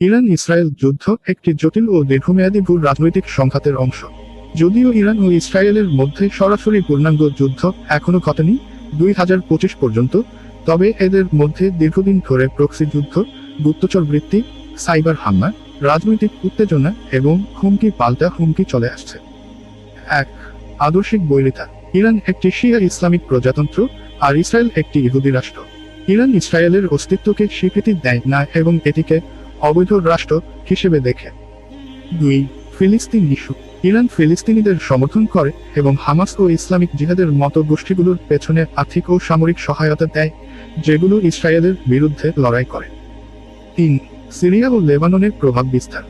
Iran Israel যুদ্ধ একটি জটিল ও দীর্ঘমেয়াদী ভূ রাজনৈতিক সংঘাতের অংশ। যদিও ইরান ও ইসরায়েলের মধ্যে সরাসরি পূর্ণাঙ্গ যুদ্ধ এখনও ঘটেনি দুই হাজার পঁচিশ পর্যন্ত, তবে এদের মধ্যে দীর্ঘদিন ধরে প্রক্সি যুদ্ধ, গুপ্তচর বৃত্তি, সাইবার হামলা, রাজনৈতিক উত্তেজনা এবং হুমকি পাল্টা হুমকি চলে আসছে। এক আদর্শিক বৈরিতা, ইরান একটি শিয়া ইসলামিক প্রজাতন্ত্র আর ইসরায়েল একটি ইহুদি রাষ্ট্র। ইরান ইসরায়েলের অস্তিত্বকে স্বীকৃতি দেয় না এবং এটিকে অবৈধ রাষ্ট্র হিসেবে দেখে। দুই, ফিলিস্তিন ইস্যু। ইরান ফিলিস্তিনিদের সমর্থন করে এবং হামাস ও ইসলামিক জিহাদের মতো গোষ্ঠীগুলোর পেছনে আর্থিক ও সামরিক সহায়তা দেয়, যেগুলো ইসরায়েলের বিরুদ্ধে লড়াই করে। তিন, সিরিয়া ও লেবাননের প্রভাব বিস্তার।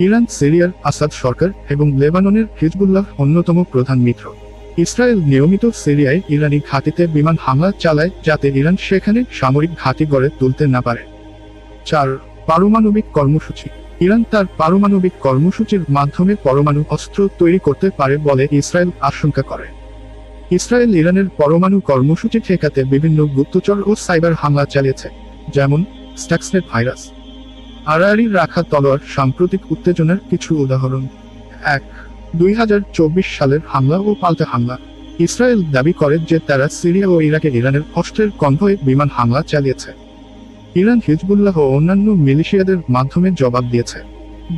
ইরান, সিরিয়ার আসাদ সরকার এবং লেবাননের হিজবুল্লাহ অন্যতম প্রধান মিত্র। ইসরায়েল নিয়মিত সিরিয়ায় ইরানি ঘাঁটিতে বিমান হামলা চালায় যাতে ইরান সেখানে সামরিক ঘাঁটি গড়ে তুলতে না পারে। চার পারমাণবিক কর্মসূচি। ইরান তার পারমাণবিক কর্মসূচির মাধ্যমে পরমাণু অস্ত্র তৈরি করতে পারে বলে ইসরায়েল আশঙ্কা করে। ইসরায়েল ইরানের পরমাণু কর্মসূচি ঠেকাতে বিভিন্ন গুপ্তচর ও সাইবার হামলা চালিয়েছে, যেমন স্টাক্সনেট ভাইরাস। আড়াআড়ি রাখা তলোয়ার সাম্প্রতিক উত্তেজনার কিছু উদাহরণ। এক, দুই চব্বিশ সালের হামলা ও পাল্টা হামলা। ইসরায়েল দাবি করে যে তারা সিরিয়া ও ইরাকে ইরানের অস্ত্রের কনভয়ে বিমান হামলা চালিয়েছে। ইরান হিজবুল্লাহ ও অন্যান্য মিলিশিয়াদের মাধ্যমে জবাব দিয়েছে।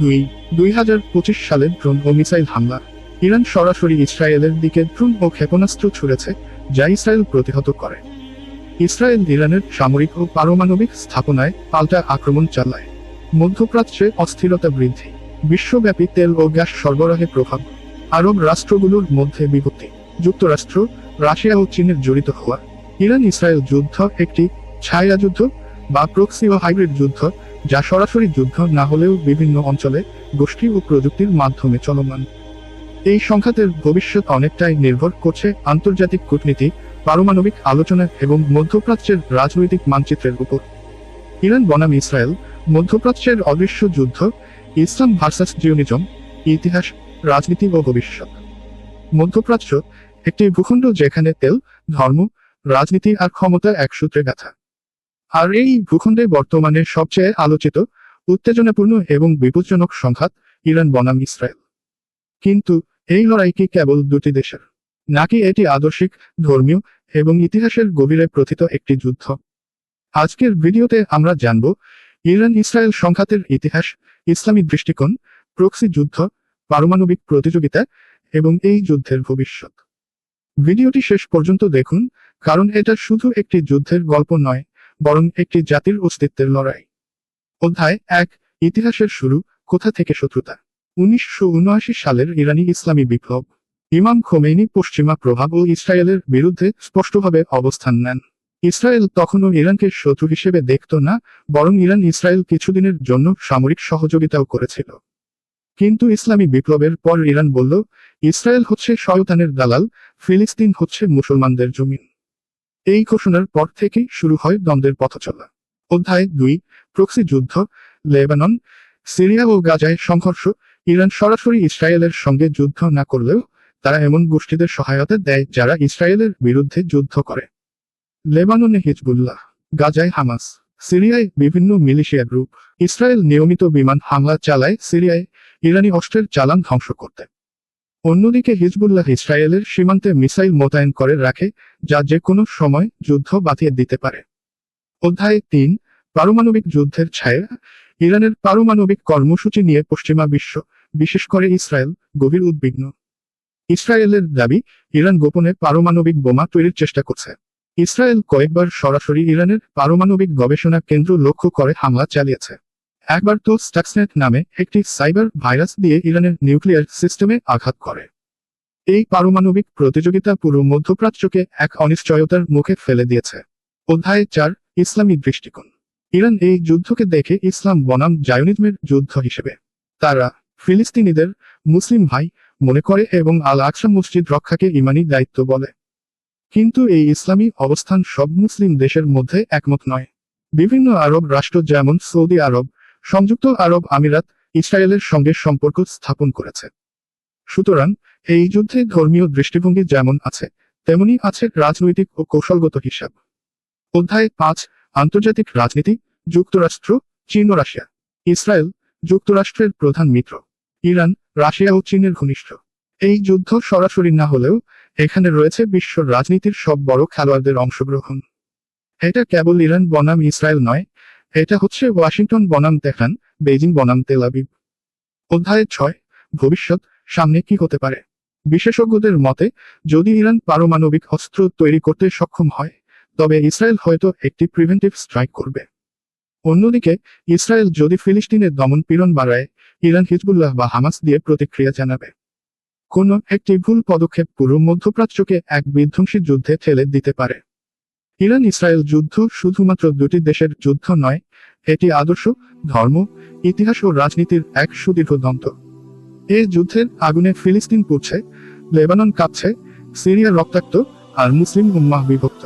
দুই দুই হাজার পঁচিশ সালে ড্রোন ও মিসাইল হামলা। ইরান সরাসরি ইসরায়েলের দিকে ড্রোন ও ক্ষেপণাস্ত্র ছুড়েছে, যা ইসরায়েল প্রতিহত করে। ইসরায়েল ইরানের সামরিক ও পারমাণবিক স্থাপনায় পাল্টা আক্রমণ চালায়। মধ্যপ্রাচ্যে অস্থিরতা বৃদ্ধি, বিশ্বব্যাপী তেল ও গ্যাস সরবরাহে প্রভাব, আরব রাষ্ট্রগুলোর মধ্যে বিপত্তি যুক্তরাষ্ট্র, রাশিয়া ও চীনের জড়িত হওয়া। ইরান ইসরায়েল যুদ্ধ একটি ছায়া যুদ্ধ বা প্রক্সি ও হাইব্রিড যুদ্ধ, যা সরাসরি যুদ্ধ না হলেও বিভিন্ন অঞ্চলে গোষ্ঠী ও প্রযুক্তির মাধ্যমে চলমান। এই সংঘাতের ভবিষ্যৎ অনেকটাই নির্ভর করছে আন্তর্জাতিক কূটনীতি, পারমাণবিক আলোচনা এবং মধ্যপ্রাচ্যের রাজনৈতিক মানচিত্রের উপর। ইরান বনাম ইসরায়েল, মধ্যপ্রাচ্যের অদৃশ্য যুদ্ধ, ইসলাম ভার্সাস জিওনিজম ইতিহাস, রাজনীতি ও ভবিষ্যৎ। মধ্যপ্রাচ্য, একটি ভূখণ্ড যেখানে তেল, ধর্ম, রাজনীতি আর ক্ষমতা এক সূত্রে গাথা। আর এই ভূখণ্ডে বর্তমানে সবচেয়ে আলোচিত, উত্তেজনাপূর্ণ এবং বিপজ্জনক সংঘাত ইরান বনাম ইসরায়েল। কিন্তু এই লড়াই কি কেবল দুটি দেশের, নাকি এটি আদর্শিক, ধর্মীয় এবং ইতিহাসের গভীরে প্রথিত একটি যুদ্ধ? আজকের ভিডিওতে আমরা জানব ইরান ইসরায়েল সংঘাতের ইতিহাস, ইসলামী দৃষ্টিকোণ, প্রক্সি যুদ্ধ, পারমাণবিক প্রতিযোগিতা এবং এই যুদ্ধের ভবিষ্যৎ। ভিডিওটি শেষ পর্যন্ত দেখুন, কারণ এটা শুধু একটি যুদ্ধের গল্প নয় বরং একটি জাতির অস্তিত্বের লড়াই। অধ্যায় এক, ইতিহাসের শুরু, কোথা থেকে শত্রুতা? উনিশশো উনআশি সালের ইরানি ইসলামী বিপ্লব। ইমাম খোমেনি পশ্চিমা প্রভাব ও ইসরায়েলের বিরুদ্ধে স্পষ্টভাবে অবস্থান নেন। ইসরায়েল তখনও ইরানকে শত্রু হিসেবে দেখত না, বরং ইরান ইসরায়েল কিছুদিনের জন্য সামরিক সহযোগিতাও করেছিল। কিন্তু ইসলামী বিপ্লবের পর ইরান বলল, ইসরায়েল হচ্ছে শয়তানের দালাল, ফিলিস্তিন হচ্ছে মুসলমানদের জমিন। এই ঘোষণার পর থেকেই শুরু হয় দ্বন্দ্বের পথচলা। অধ্যায় দুই, প্রক্সি যুদ্ধ, লেবানন, সিরিয়া ও গাজায় সংঘর্ষ, ইরান সরাসরি ইসরায়েলের সঙ্গে যুদ্ধ না করলেও তারা এমন গোষ্ঠীদের সহায়তা দেয় যারা ইসরায়েলের বিরুদ্ধে যুদ্ধ করে। লেবাননে হিজবুল্লাহ, গাজায় হামাস, সিরিয়ায় বিভিন্ন মিলিশিয়া গ্রুপ, ইসরায়েল নিয়মিত বিমান হামলা চালায়, সিরিয়ায় ইরানি অস্ত্রের চালান ধ্বংস করতে। অন্যদিকে হিজবুল্লাহ ইসরায়েলের সীমান্তে মিসাইল মোতায়েন করে রাখে, যা যে কোনো সময় যুদ্ধ বাতিয়ে দিতে পারে। অধ্যায় তিন, পারমাণবিক যুদ্ধের ছায়া। ইরানের পারমাণবিক কর্মসূচি নিয়ে পশ্চিমা বিশ্ব, বিশেষ করে ইসরায়েল, গভীর উদ্বিগ্ন। ইসরায়েলের দাবি, ইরান গোপনে পারমাণবিক বোমা তৈরির চেষ্টা করছে। ইসরায়েল কয়েকবার সরাসরি ইরানের পারমাণবিক গবেষণা কেন্দ্র লক্ষ্য করে হামলা চালিয়েছে। একবার তো স্টাক্সনেট নামে একটি সাইবার ভাইরাস দিয়ে ইরানের নিউক্লিয়ার সিস্টেমে আঘাত করে। এই পারমাণবিক প্রতিযোগিতা পুরো মধ্যপ্রাচ্যকে এক অনিশ্চয়তার মুখে ফেলে দিয়েছে। অধ্যায় চার, ইসলামী দৃষ্টিকোণ। ইরান এই যুদ্ধকে দেখে ইসলাম বনাম জায়নিজমের যুদ্ধ হিসেবে। তারা ফিলিস্তিনিদের মুসলিম ভাই মনে করে এবং আল আকসা মসজিদ রক্ষাকে ইমানি দায়িত্ব বলে। কিন্তু এই ইসলামী অবস্থান সব মুসলিম দেশের মধ্যে একমত নয়। বিভিন্ন আরব রাষ্ট্র যেমন সৌদি আরব সংযুক্ত আরব আমিরাত ইসরায়েলের সঙ্গে সম্পর্ক স্থাপন করেছে। সুতরাং, এই যুদ্ধে ধর্মীয় দৃষ্টিভঙ্গি যেমন আছে, তেমনি আছে রাজনৈতিক ও কৌশলগত হিসাব। অধ্যায় পাঁচ, আন্তর্জাতিক রাজনীতি, যুক্তরাষ্ট্র, চীন ও রাশিয়া। ইসরায়েল, যুক্তরাষ্ট্রের প্রধান মিত্র। ইরান, রাশিয়া ও চীনের ঘনিষ্ঠ। এই যুদ্ধ সরাসরি না হলেও, এখানে রয়েছে বিশ্ব রাজনীতির সব বড় খেলোয়াড়দের অংশগ্রহণ। এটা কেবল ইরান বনাম ইসরায়েল নয় এটা হচ্ছে ওয়াশিংটন বনাম তেহরান বেজিং বনাম তেল আবিব। অধ্যায় ছয়, ভবিষ্যৎ, সামনে কি হতে পারে? বিশেষজ্ঞদের মতে, যদি ইরান পারমাণবিক অস্ত্র তৈরি করতে সক্ষম হয়, তবে ইসরায়েল হয়তো একটি প্রিভেন্টিভ স্ট্রাইক করবে। অন্যদিকে, ইসরায়েল যদি ফিলিস্তিনের দমন পীড়ন বাড়ায়, ইরান হিজবুল্লাহ বা হামাস দিয়ে প্রতিক্রিয়া জানাবে। কোন একটি ভুল পদক্ষেপ পুরো মধ্যপ্রাচ্যকে এক বিধ্বংসী যুদ্ধে ঠেলে দিতে পারে। ইরান ইসরায়েল যুদ্ধ শুধুমাত্র দুটি দেশের যুদ্ধ নয়, এটি আদর্শ, ধর্ম, ইতিহাস ও রাজনীতির এক সুদীর্ঘ দ্বন্দ্ব এ যুদ্ধের আগুনে ফিলিস্তিন পুড়ছে, লেবানন কাঁপছে, সিরিয়া রক্তাক্ত আর মুসলিম উম্মাহ বিভক্ত।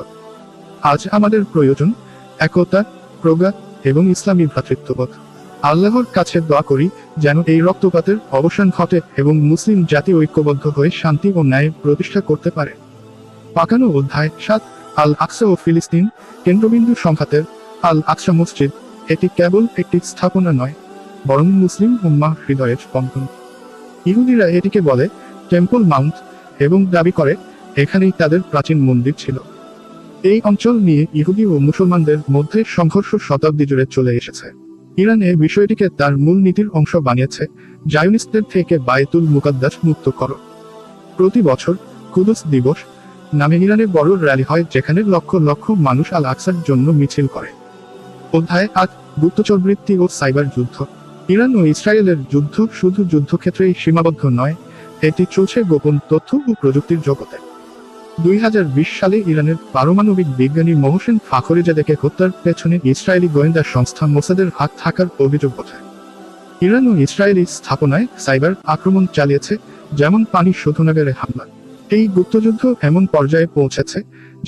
আজ আমাদের প্রয়োজন একতা, প্রজ্ঞা এবং ইসলামী ভ্রাতৃত্ববোধ। আল্লাহর কাছে দোয়া করি যেন এই রক্তপাতের অবসান ঘটে এবং মুসলিম জাতি ঐক্যবদ্ধ হয়ে শান্তি ও ন্যায় প্রতিষ্ঠা করতে পারে। পাকানো অধ্যায় সাত। আল আকসা ও ফিলিস্তিন কেন্দ্রবিন্দু সংঘাতের আল আকসা মসজিদ এটি কেবল একটি স্থাপনা নয়, বরং মুসলিম উম্মাহ হৃদয়ের স্পন্দন। ইহুদিরা এটিকে বলে টেম্পল মাউন্ট এবং দাবি করে এখানেই তাদের প্রাচীন মন্দির ছিল। এই অঞ্চল নিয়ে ইহুদি ও মুসলমানদের মধ্যে সংঘর্ষ শতাব্দী জুড়ে চলে এসেছে। ইরান বিষয়টিকে তার মূল নীতির অংশ বানিয়েছে, জায়নিস্টদের থেকে বায়তুল মুকাদ্দাস মুক্ত করো। প্রতি বছর কুদুস দিবস নামে ইরানে বড় র্যালি হয় যেখানে লক্ষ লক্ষ মানুষ আল আকসার জন্য মিছিল করে। অধ্যায় আট গুপ্তচরবৃত্তি ও সাইবার যুদ্ধ। ইরান ও ইসরায়েলের যুদ্ধ শুধু যুদ্ধক্ষেত্রেই সীমাবদ্ধ নয়, এটি চলছে গোপন তথ্য ও প্রযুক্তির জগতে। দুই হাজার বিশ সালে ইরানের পারমাণবিক বিজ্ঞানী মহসেন ফাখরিজাদেকে হত্যার পেছনে ইসরায়েলি গোয়েন্দা সংস্থা মোসাদের হাত থাকার অভিযোগ ওঠে। ইরান ও ইসরায়েলি স্থাপনায় সাইবার আক্রমণ চালিয়েছে, যেমন পানি শোধনাগারে হামলা। এই গুপ্তযুদ্ধ এমন পর্যায়ে পৌঁছেছে,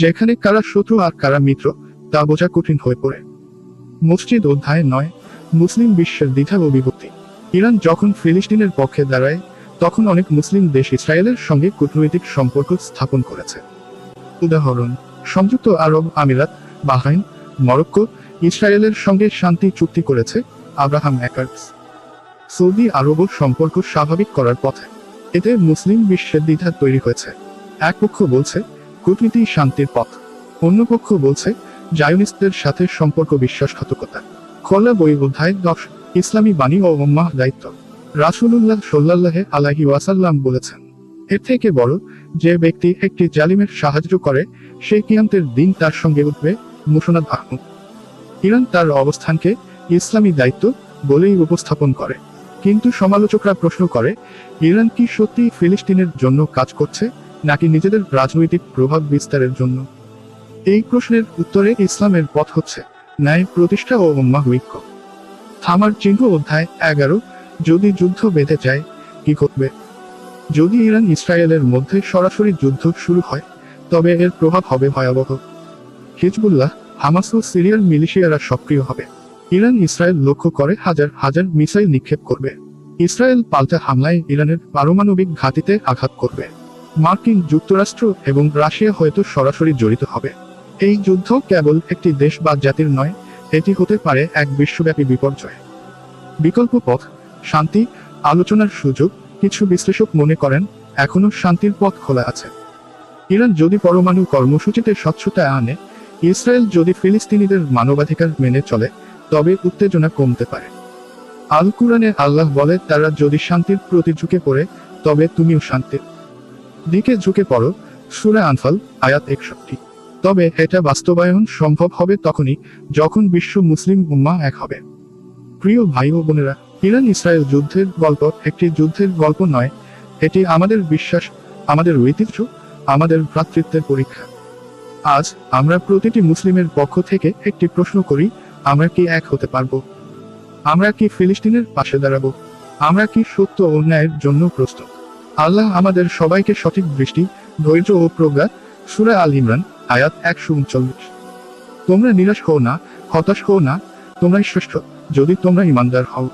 যেখানে কারা শত্রু আর কারা মিত্র, তা বোঝা কঠিন হয়ে পড়ে। মসজিদ অধ্যায় নয়, মুসলিম বিশ্বের দ্বিধা ও বিভক্তি। ইরান যখন ফিলিস্তিনের পক্ষে দাঁড়ায়, তখন অনেক মুসলিম দেশ ইসরায়েলের সঙ্গে কূটনৈতিক সম্পর্ক স্থাপন করেছে। উদাহরণ, সংযুক্ত আরব আমিরাত বাহাইন মরক্কো, ইসরায়েলের সঙ্গে শান্তি চুক্তি করেছে আব্রাহাম অ্যাকার্ডস সৌদি আরবও সম্পর্ক স্বাভাবিক করার পথে। এতে মুসলিম বিশ্বের দ্বিধা তৈরি হয়েছে। এক পক্ষ বলছে, কূটনীতি শান্তির পথ। অন্য পক্ষ বলছে, জায়নিস্টদের সাথে সম্পর্ক বিশ্বাসঘাতকতা খোলা বই অধ্যায় দশ, ইসলামী বাণী ও উম্মাহ দায়িত্ব। রাসুলুল্লাহ সাল্লাল্লাহে আলাহি ওয়াসাল্লাম বলেছেন, এর থেকে বড় যে ব্যক্তি একটি জালিমের সাহায্য করে, সে কিয়ামতের দিন তার সঙ্গে উঠবে। মুসনাদ আহমদ। ইরান তার অবস্থানকে ইসলামী দায়িত্ব বলেই উপস্থাপন করে। কিন্তু সমালোচকরা প্রশ্ন করে, ইরান কি সত্যি ফিলিস্তিনের জন্য কাজ করছে, নাকি নিজেদের রাজনৈতিক প্রভাব বিস্তারের জন্য? এই প্রশ্নের উত্তরে ইসলামের পথ হচ্ছে, ন্যায় প্রতিষ্ঠা ও ঐক্য। থামার চিহ্ন অধ্যায় এগারো, যদি যুদ্ধ বেঁধে যায়, কি ঘটবে? যদি ইরান ইসরায়েলের মধ্যে সরাসরি যুদ্ধ শুরু হয়, তবে এর প্রভাব হবে ভয়াবহ। হিজবুল্লাহ, হামাস ও সিরিয়ার মিলিশিয়ারা সক্রিয় হবে। ইরান ইসরায়েল লক্ষ্য করে হাজার হাজার মিসাইল নিক্ষেপ করবে। ইসরায়েল পাল্টা হামলায় ইরানের পারমাণবিক ঘাঁটিতে আঘাত করবে। মার্কিন যুক্তরাষ্ট্র এবং রাশিয়া হয়তো সরাসরি জড়িত হবে। এই যুদ্ধ কেবল একটি দেশ বা জাতির নয়, এটি হতে পারে এক বিশ্বব্যাপী বিপর্যয়। বিকল্প পথ, শান্তি, আলোচনার সুযোগ, কিছু বিশ্লেষক মনে করেন এখনও শান্তির পথ খোলা আছে। ইরান যদি পরমাণু কর্মসূচিতে স্বচ্ছতা আনে, ইসরায়েল যদি ফিলিস্তিনিদের মানবাধিকার মেনে চলে তবে উত্তেজনা কমতে পারে। আল কুরআনে আল্লাহ বলে, তারা যদি শান্তির প্রতি ঝুঁকে পড়ে, তবে তুমিও শান্তির দিকে ঝুঁকে পড়ো। সুরা আনফাল, আয়াত একষট্টি। তবে এটা বাস্তবায়ন সম্ভব হবে তখনই, যখন বিশ্ব মুসলিম উম্মা এক হবে। প্রিয় ভাই ও বোনেরা ইরান ইসরায়েল যুদ্ধের গল্প একটি যুদ্ধের গল্প নয়। এটি আমাদের বিশ্বাস, আমাদের ঐতিহ্য, আমাদের ভ্রাতৃত্বের পরীক্ষা। আজ আমরা প্রতিটি মুসলিমের পক্ষ থেকে একটি প্রশ্ন করি আমরা কি এক হতে পারব? আমরা কি ফিলিস্তিনের পাশে দাঁড়াবো? আমরা কি সত্য ও ন্যায়ের জন্য প্রস্তুত? আল্লাহ আমাদের সবাইকে সঠিক দৃষ্টি, ধৈর্য ও প্রজ্ঞা, সুরা আল ইমরান, আয়াত একশো উনচল্লিশ। তোমরা নিরাশ হও না, হতাশ হও না, তোমরাই শ্রেষ্ঠ, যদি তোমরা ইমানদার হও।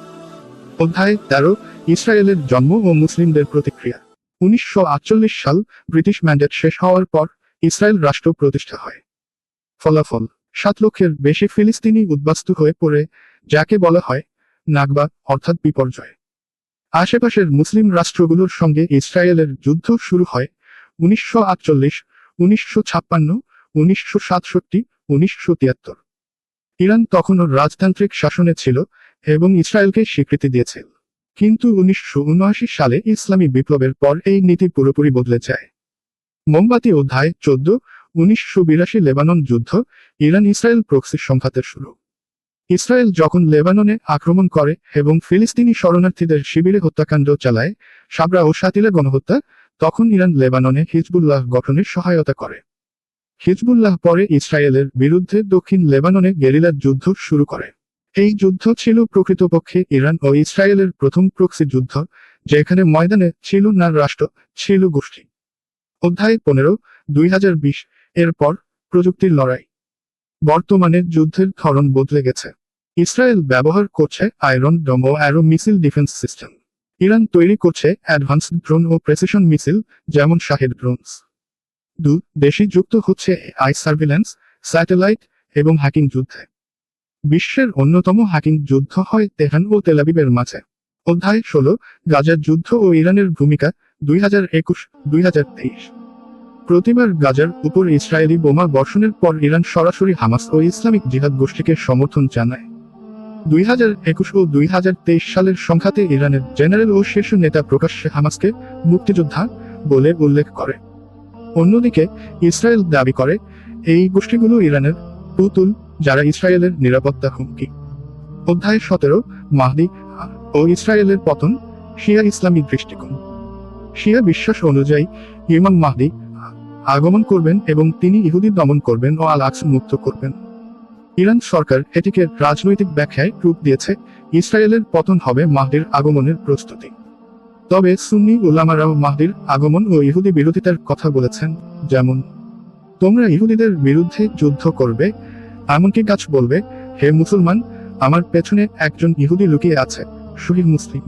অধ্যায় তেরো, ইসরায়েলের জন্ম ও মুসলিমদের প্রতিক্রিয়া। উনিশশো আটচল্লিশ সাল ব্রিটিশ ম্যান্ডেট শেষ হওয়ার পর ইসরায়েল রাষ্ট্র প্রতিষ্ঠা হয়। ফলাফল সাত লক্ষের বেশি ফিলিস্তিনি উদ্বাস্তু হয়ে পড়ে, যাকে বলা হয় নাগবা, অর্থাৎ বিপর্যয়। আশেপাশের মুসলিম রাষ্ট্রগুলোর সঙ্গে ইসরায়েলের যুদ্ধ শুরু হয় উনিশশো আটচল্লিশ, উনিশশো ছাপ্পান্ন, উনিশশো সাতষট্টি, উনিশশো তিয়াত্তর। ইরান তখনও রাজতান্ত্রিক শাসনে ছিল এবং ইসরায়েলকে স্বীকৃতি দিয়েছিল কিন্তু উনিশশো উনআশি সালে ইসলামী বিপ্লবের পর এই নীতি পুরোপুরি বদলে যায়। মোমবাতি অধ্যায় চোদ্দ উনিশশো বিরাশি লেবানন যুদ্ধ ইরান ইসরায়েল প্রক্সি সংঘাতের শুরু। ইসরায়েল যখন লেবাননে আক্রমণ করে এবং ফিলিস্তিনি শরণার্থীদের শিবিরে হত্যাকাণ্ড চালায়, সাবরা ও সাতিলে গণহত্যা, তখন ইরান লেবাননে হিজবুল্লাহ গঠনের সহায়তা করে। হিজবুল্লাহ পরে ইসরায়েলের বিরুদ্ধে দক্ষিণ লেবাননে গেরিলার যুদ্ধ শুরু করে। এই যুদ্ধ ছিল প্রকৃতপক্ষে ইরান ও ইসরায়েলের প্রথম প্রক্সি যুদ্ধ, যেখানে ময়দানে ছিল না রাষ্ট্র, ছিল গোষ্ঠী। অধ্যায় পনেরো, দুই এরপর প্রযুক্তির লড়াই। বর্তমানে যুদ্ধের ধরন বদলে গেছে। ইসরায়েল ব্যবহার করছে আয়রন ডম ও arrow missile defence system. Iran তৈরি করছে অ্যাডভান্সড ড্রোন ও প্রেসিশন মিসাইল, যেমন শাহেদ ড্রোনস। দু দেশই যুক্ত হচ্ছে আই সার্ভিল্যান্স স্যাটেলাইট এবং হ্যাকিং যুদ্ধে। বিশ্বের অন্যতম হ্যাকিং যুদ্ধ হয় তেহান ও তেলাবিবের মাঝে। অধ্যায় ষোলো গাজার যুদ্ধ ও ইরানের ভূমিকা দুই হাজার একুশ, দুই হাজার তেইশ। প্রতিবার গাজার উপর ইসরায়েলি বোমা বর্ষণের পর ইরান সরাসরি হামাস ও ইসলামিক জিহাদ গোষ্ঠীকে সমর্থন জানায়। দুই হাজার একুশ ও দুই হাজার তেইশ সালের সংখ্যাতে ইরানের জেনারেল ও শীর্ষ নেতা প্রকাশ্যে হামাসকে মুক্তিযোদ্ধা বলে উল্লেখ করে। অন্যদিকে, ইসরায়েল দাবি করে, এই গোষ্ঠীগুলো ইরানের পুতুল, যারা ইসরায়েলের নিরাপত্তা হুমকি। অধ্যায় সতেরো, মাহদি ও ইসরায়েলের পতন, শিয়া ইসলামী দৃষ্টিকোণ। শিয়া বিশ্বাস অনুযায়ী, ইমাম মাহদি আগমন করবেন এবং তিনি ইহুদি দমন করবেন ও আল আকস মুক্ত করবেন। ইরান সরকার এটিকে রাজনৈতিক ব্যাখ্যায় রূপ দিয়েছে, ইসরায়েলের পতন হবে মাহদির আগমনের প্রস্তুতি। তবে সুন্নি উলামারাও মাহদির আগমন ও ইহুদি বিরোধিতার কথা বলেছেন, যেমন, তোমরা ইহুদিদের বিরুদ্ধে যুদ্ধ করবে, এমনকি গাছ বলবে, হে মুসলমান, আমার পেছনে একজন ইহুদি লুকিয়ে আছে শহীদ মুসলিম।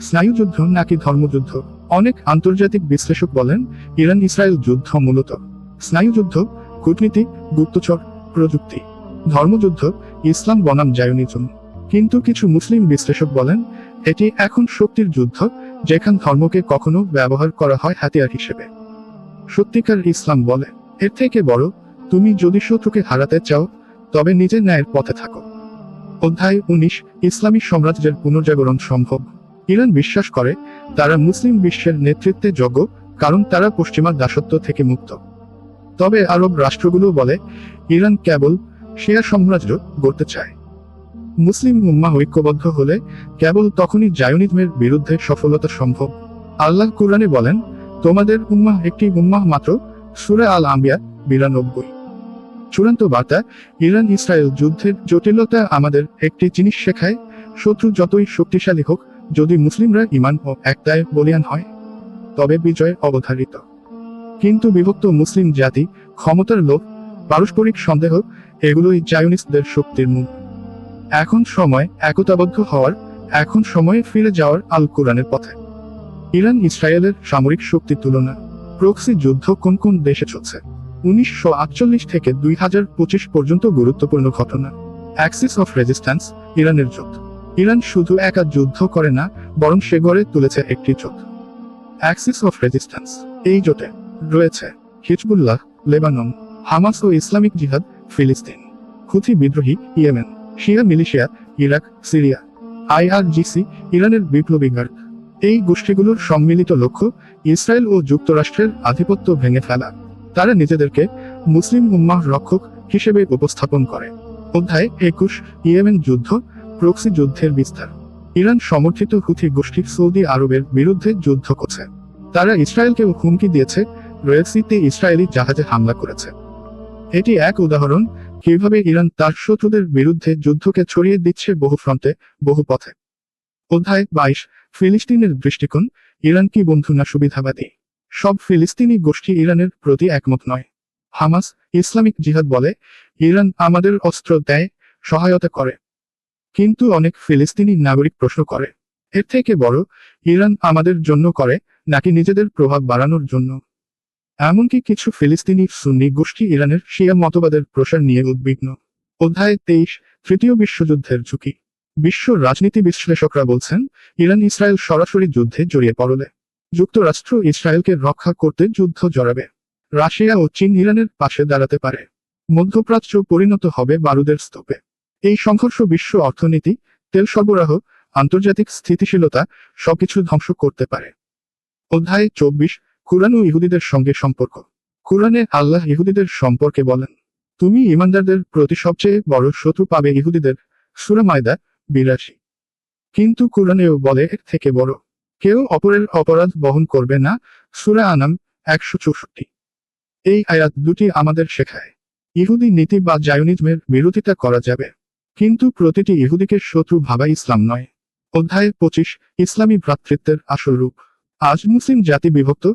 স্নায়ুযুদ্ধ নাকি ধর্মযুদ্ধ? অনেক আন্তর্জাতিক বিশ্লেষক বলেন ইরান ইসরায়েল যুদ্ধ মূলত স্নায়ুযুদ্ধ কূটনীতি, গুপ্তচর প্রযুক্তি, ধর্মযুদ্ধ, ইসলাম বনাম জায়নিজম। কিন্তু কিছু মুসলিম বিশ্লেষক বলেন, এটি এখন শক্তির যুদ্ধ, যেখান ধর্মকে কখনো ব্যবহার করা হয় হাতিয়ার হিসেবে। সত্যিকার ইসলাম বলে, এর থেকে বড়, তুমি যদি শত্রুকে হারাতে চাও, তবে নিজের ন্যায়ের পথে থাকো। অধ্যায় উনিশ, ইসলামী সাম্রাজ্যের পুনর্জাগরণ সম্ভব। ইরান বিশ্বাস করে, তারা মুসলিম বিশ্বের নেতৃত্বে যোগ্য, কারণ তারা পশ্চিমা দাসত্ব থেকে মুক্ত। তবে আরব রাষ্ট্রগুলো বলে, ইরান কেবল শিয়া সাম্রাজ্য গড়তে চায়। মুসলিম উম্মা ঐক্যবদ্ধ হলে কেবল তখনই জায়নিজমের বিরুদ্ধে সফলতা সম্ভব। আল্লাহ কুরআনে বলেন, তোমাদের উম্মাহ একটি উম্মাহ মাত্র, সুরে আল আম্বিয়া বিরানব্বই। চূড়ান্ত বার্তা ইরান ইসরায়েল যুদ্ধের জটিলতা আমাদের একটি জিনিস শেখায়, শত্রু যতই শক্তিশালী হোক যদি মুসলিমরা ইমান ও একতায় বলিয়ান হয়, তবে বিজয় অবধারিত। কিন্তু বিভক্ত মুসলিম জাতি, ক্ষমতার লোভ, পারস্পরিক সন্দেহ, এগুলোই জায়নিস্টদের শক্তির মুখ এখন সময় একতাবদ্ধ হওয়ার, এখন সময়ে ফিরে যাওয়ার আল কোরআনের পথে। ইরান ইসরায়েলের সামরিক শক্তি তুলনা প্রক্সি যুদ্ধ কোন কোন দেশে চলছে? উনিশশো আটচল্লিশ থেকে দুই হাজার পঁচিশ পর্যন্ত গুরুত্বপূর্ণ ঘটনা। অ্যাক্সিস অফ রেজিস্ট্যান্স ইরানের জোট ইরান শুধু একা যুদ্ধ করে না, বরং সে গড়ে তুলেছে একটি জোট। অ্যাক্সিস অফ রেজিস্ট্যান্স এই জোটে রয়েছে হিজবুল্লাহ, লেবানন, হামাস ও ইসলামিক জিহাদ, ফিলিস্তিন, হুথি বিদ্রোহী, ইয়েমেন, শিয়া মিলিশিয়া, ইরাক, সিরিয়া, আইআরজিসি, ইরানের বিপ্লবী গার্ড। এই গোষ্ঠীগুলোর সম্মিলিত লক্ষ্য ইসরায়েল ও যুক্তরাষ্ট্রের আধিপত্য ভেঙে ফেলা। তারা নিজেদেরকে মুসলিম উম্মাহ রক্ষক হিসেবে উপস্থাপন করে। অধ্যায় একুশ, ইয়েমেন যুদ্ধ প্রক্সি যুদ্ধের বিস্তার। ইরান সমর্থিত হুথি গোষ্ঠী সৌদি আরবের বিরুদ্ধে যুদ্ধ করছে। তারা ইসরায়েলকে হুমকি দিয়েছে রেডসিতে ইসরায়েলি জাহাজে হামলা করেছে। এটি এক উদাহরণ, কীভাবে ইরান তার শত্রুদের বিরুদ্ধে যুদ্ধকে ছড়িয়ে দিচ্ছে বহু ফ্রন্টে, বহু পথে। অধ্যায় বাইশ, ফিলিস্তিনের দৃষ্টিকোণ, ইরান কি বন্ধু না সুবিধাবাদী? সব ফিলিস্তিনি গোষ্ঠী ইরানের প্রতি একমত নয়। হামাস ইসলামিক জিহাদ বলে, ইরান আমাদের অস্ত্র দেয়, সহায়তা করে। কিন্তু অনেক ফিলিস্তিনি নাগরিক প্রশ্ন করে, এর থেকে বড় ইরান আমাদের জন্য করে নাকি নিজেদের প্রভাব বাড়ানোর জন্য? এমনকি কিছু ফিলিস্তিনি সুন্নি গোষ্ঠী ইরানের শিয়া মতবাদের প্রসার নিয়ে উদ্বিগ্ন। অধ্যায় তেইশ, তৃতীয় বিশ্বযুদ্ধের ঝুঁকি। বিশ্ব রাজনীতি বিশ্লেষকরা বলছেন, ইরান ইসরায়েল সরাসরি যুদ্ধে জড়িয়ে পড়লে যুক্তরাষ্ট্র ইসরায়েলকে রক্ষা করতে যুদ্ধ জড়াবে। রাশিয়া ও চীন ইরানের পাশে দাঁড়াতে পারে। মধ্যপ্রাচ্য পরিণত হবে বারুদের স্তূপে। এই সংঘর্ষ বিশ্ব অর্থনীতি, তেল সরবরাহ, আন্তর্জাতিক স্থিতিশীলতা সবকিছু ধ্বংস করতে পারে। অধ্যায় চব্বিশ, কুরআন ও ইহুদিদের সঙ্গে সম্পর্ক। কুরআনে আল্লাহ ইহুদিদের সম্পর্কে বলেন, তুমি ইমানদারদের প্রতি সবচেয়ে বড় শত্রু পাবে ইহুদিদের সুরা মায়দা বিরাশি। কিন্তু কুরআনেও বলে এর থেকে বড়। কেউ অপরের অপরাধ বহন করবে না, সুরা আনাম একশো চৌষট্টি। এই আয়াত দুটি আমাদের শেখায়। ইহুদি নীতি বা জায়নিজমের বিরোধিতা করা যাবে। কিন্তু প্রতিটি ইহুদিকে শত্রু ভাবা ইসলাম নয়। অধ্যায় পঁচিশ, ইসলামী ভ্রাতৃত্বের আসল রূপ। আজ মুসলিম জাতি বিভক্ত,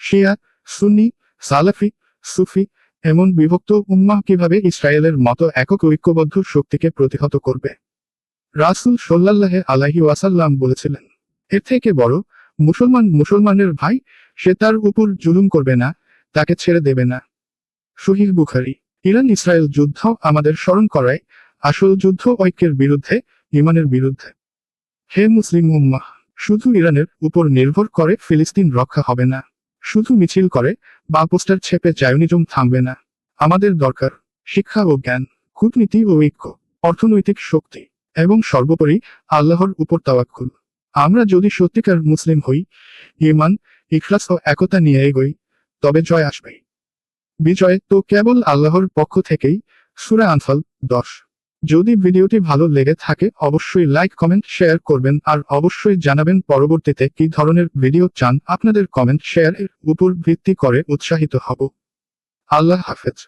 শিয়া, সুন্নি, সালাফি, সুফি, এমন বিভক্ত উম্মাহ কীভাবে ইসরায়েলের মতো একক ঐক্যবদ্ধ শক্তিকে প্রতিহত করবে? রাসুল সোল্লাল্লাহে আলাহি ওয়াসাল্লাম বলেছিলেন, এর থেকে বড় মুসলমান মুসলমানের ভাই, সে তার উপর জুলুম করবে না, তাকে ছেড়ে দেবে না। শহীদ বুখারি ইরান ইসরায়েল যুদ্ধ আমাদের স্মরণ করায় আসল যুদ্ধ ঐক্যের বিরুদ্ধে, ইমানের বিরুদ্ধে। হে মুসলিম উম্মাহ, শুধু ইরানের উপর নির্ভর করে ফিলিস্তিন রক্ষা হবে না। শুধু মিছিল করে, বা পোস্টার ছেপে জায়নিজম থামবে না। আমাদের দরকার শিক্ষা ও জ্ঞান, কূটনীতি ও ঐক্য, অর্থনৈতিক শক্তি, এবং সর্বোপরি আল্লাহর উপর তাওয়াক্কুল। আমরা যদি সত্যিকার মুসলিম হই ইমান ইখলাস ও একতা নিয়ে এগোই, তবে জয় আসবেই। বিজয় তো কেবল আল্লাহর পক্ষ থেকেই, সুরা আনফাল দশ। যদি ভিডিওটি ভালো লেগে থাকে, অবশ্যই লাইক, কমেন্ট, শেয়ার করবেন আর অবশ্যই জানাবেন পরবর্তীতে কি ধরনের ভিডিও চান। আপনাদের কমেন্ট শেয়ার এর উপর ভিত্তি করে উৎসাহিত হব। আল্লাহ হাফেজ।